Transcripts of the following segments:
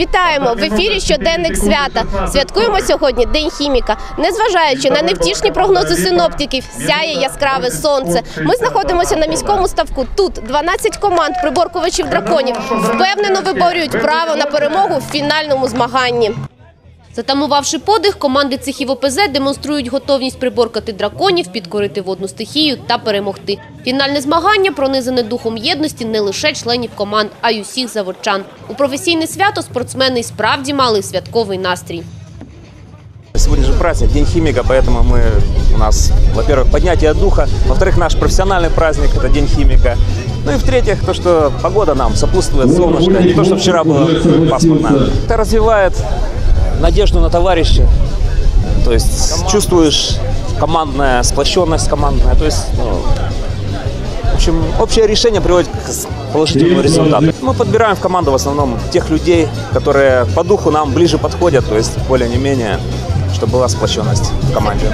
Вітаємо в ефірі щоденник свята. Святкуємо сьогодні День хіміка. Незважаючи на невтішні прогнози синоптиків, сяє яскраве сонце. Ми знаходимося на міському ставку. Тут 12 команд приборкувачів драконів впевнено виборюють право на перемогу в фінальному змаганні. Затамувавши подих, команди цехів ОПЗ демонструють готовність приборкати драконів, підкорити водну стихію та перемогти. Фінальне змагання пронизане духом єдності не лише членів команд, а й усіх заводчан. У професійне свято спортсмени й справді мали святковий настрій. Сегодня же праздник, День химика, поэтому мы, у нас, во-первых, поднятие духа, во-вторых, наш профессиональный праздник – это День химика. Ну и в-третьих, то, что погода нам сопутствует, солнышко, не то, что вчера было пасмурно. Это развивает надежду на товарища, то есть чувствуешь командная сплощенность командная, то есть, ну, в общем, общее решение приводит к положительному результату. Мы подбираем в команду в основном тех людей, которые по духу нам ближе подходят, то есть более не менее, чтобы была сплощенность в команде.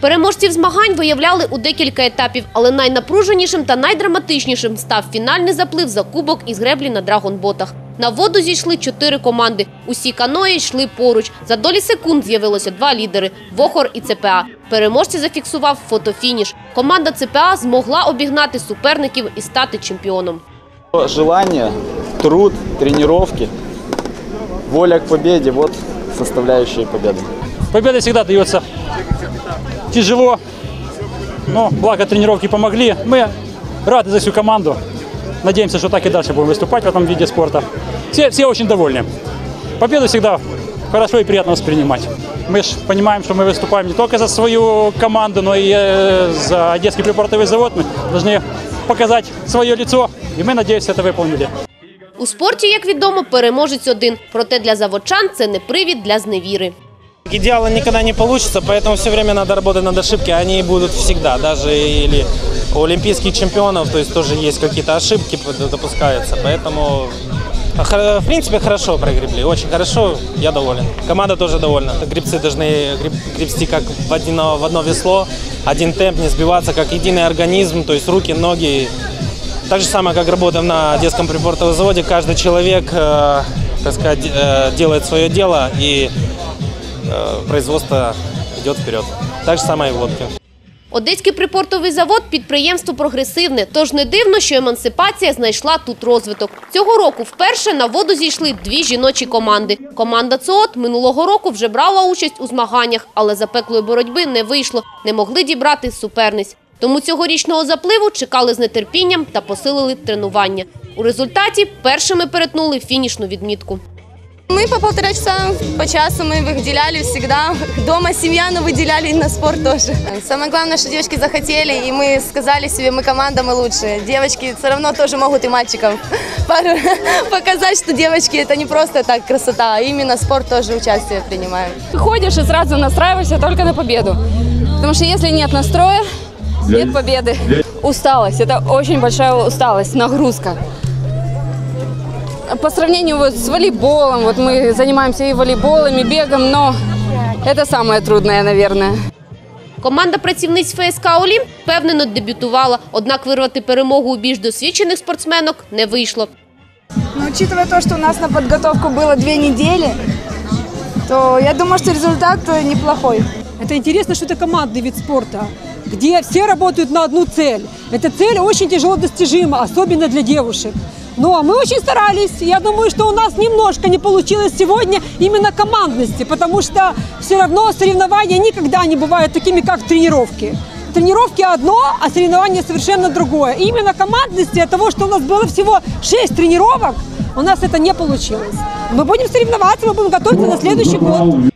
Переможців змагань виявляли у декілька етапів, але найнапруженішим та найдраматичнішим став фінальний заплив за кубок із греблі на драгонботах. На воду зійшли чотири команди. Усі каної йшли поруч. За долі секунд з'явилося два лідери – Вохор і ЦПА. Переможці зафіксував фотофініш. Команда ЦПА змогла обігнати суперників і стати чемпіоном. Желание, труд, тренировки, воля к победе – вот составляющие победы. Победа всегда дается тяжело, но благо тренировки помогли. Мы рады за всю команду. Надеемся, что так и дальше будем выступать в этом виде спорта. Все, все очень довольны. Победу всегда хорошо и приятно воспринимать. Мы же понимаем, что мы выступаем не только за свою команду, но и э, за Одесский припортовый завод. Мы должны показать свое лицо, и мы, надеюсь, это выполнили. У спорті, як відомо, переможець один. Проте для заводчан це не привід для зневіри. Идеала никогда не получится, поэтому все время надо работать над ошибки. Они будут всегда, даже или у олимпийских чемпионов, то есть тоже есть какие-то ошибки допускаются. Поэтому, хо- в принципе, хорошо прогребли, очень хорошо, я доволен. Команда тоже довольна. Гребцы должны греб- гребсти как в одно, в одно весло, один темп, не сбиваться, как единый организм, то есть руки, ноги. Так же самое, как работаем на детском припортовом заводе, каждый человек, э, так сказать, э, делает свое дело и производство идет вперед. Так же самое и в водке. Одеський припортовий завод – підприємство прогресивне, тож не дивно, що емансипація знайшла тут розвиток. Цього року вперше на воду зійшли дві жіночі команди. Команда ЦООТ минулого року вже брала участь у змаганнях, але запеклої боротьби не вийшло, не могли дібрати суперниць. Тому цьогорічного запливу чекали з нетерпінням та посилили тренування. У результаті першими перетнули фінішну відмітку. Мы по полтора часа по часу мы выделяли всегда. Дома семья, но выделяли и на спорт тоже. Самое главное, что девочки захотели, и мы сказали себе, мы команда, мы лучшие. Девочки все равно тоже могут и мальчикам пару- показать, что девочки это не просто так красота, а именно спорт тоже участие принимают. Ходишь и сразу настраиваешься только на победу. Потому что если нет настроя, нет победы. Усталость, это очень большая усталость, нагрузка. По сравнению вот с волейболом, вот мы занимаемся и волейболом, и бегом, но это самое трудное, наверное. Команда працівниць ФСК «Олімп» впевнено дебютувала, однак вирвати перемогу у більш досвідчених спортсменок не вийшло. Но учитывая то, что у нас на подготовку было две недели, то я думаю, что результат э, неплохой. Это интересно, что это командный вид спорта, Где все работают на одну цель. Эта цель очень тяжело достижима, особенно для девушек. Но мы очень старались. Я думаю, что у нас немножко не получилось сегодня именно командности, потому что все равно соревнования никогда не бывают такими, как тренировки. Тренировки одно, а соревнования совершенно другое. И именно командности от того, что у нас было всего 6 тренировок, у нас это не получилось. Мы будем соревноваться, мы будем готовиться на следующий год.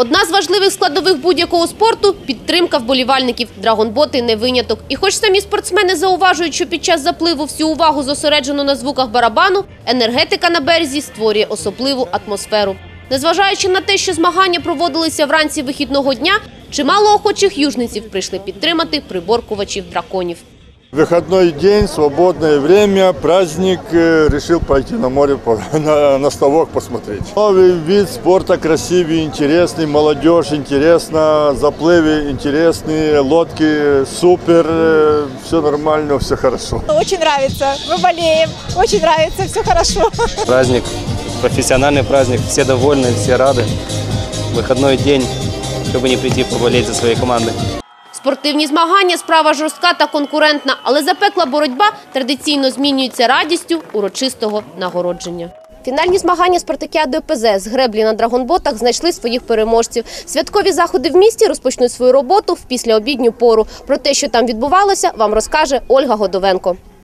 Одна з важливих складових будь-якого спорту – підтримка вболівальників. Драгонботи – не виняток. І хоч самі спортсмени зауважують, що під час запливу всю увагу зосереджено на звуках барабану, енергетика на березі створює особливу атмосферу. Незважаючи на те, що змагання проводилися вранці вихідного дня, чимало охочих южниців прийшли підтримати приборкувачів драконів. Выходной день, свободное время, праздник, э, решил пойти на море, на, на ставок посмотреть. Новый вид спорта красивый, интересный, молодежь интересно, заплывы интересные, лодки супер, все нормально, все хорошо. Очень нравится, мы болеем, очень нравится, все хорошо. Праздник профессиональный праздник, все довольны, все рады. Выходной день, чтобы не прийти поболеть за своей командой. Спортивні змагання справа жорстка та конкурентна, але запекла боротьба традиційно змінюється радістю урочистого нагородження. Фінальні змагання спартакіади ОПЗ з греблі на драгонботах знайшли своїх переможців. Святкові заходи в місті розпочнуть свою роботу в післяобідню пору. Про те, що там відбувалося, вам розкаже Ольга Годовенко.